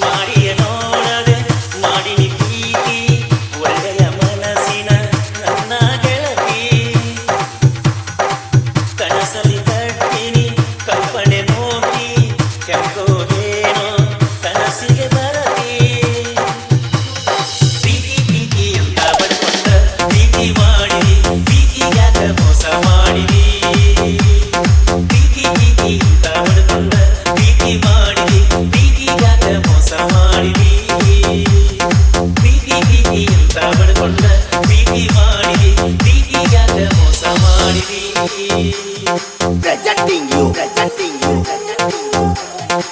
Maria no presenting you, presenting you, presenting you.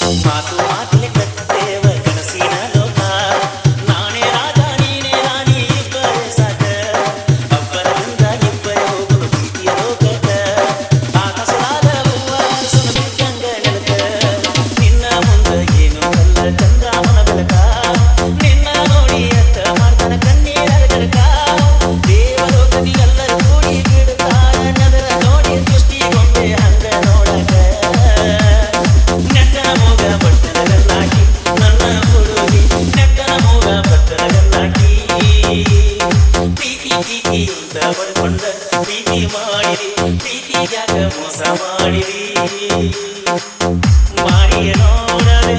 मातु मातु। ಪ್ರೀತಿ ಮಾಡಿರಿ ಪ್ರೀತಿಯಾಗ ಮೋಸ ಮಾಡಿರಿ ಮಾಡಿಯ ನೋಡದೆ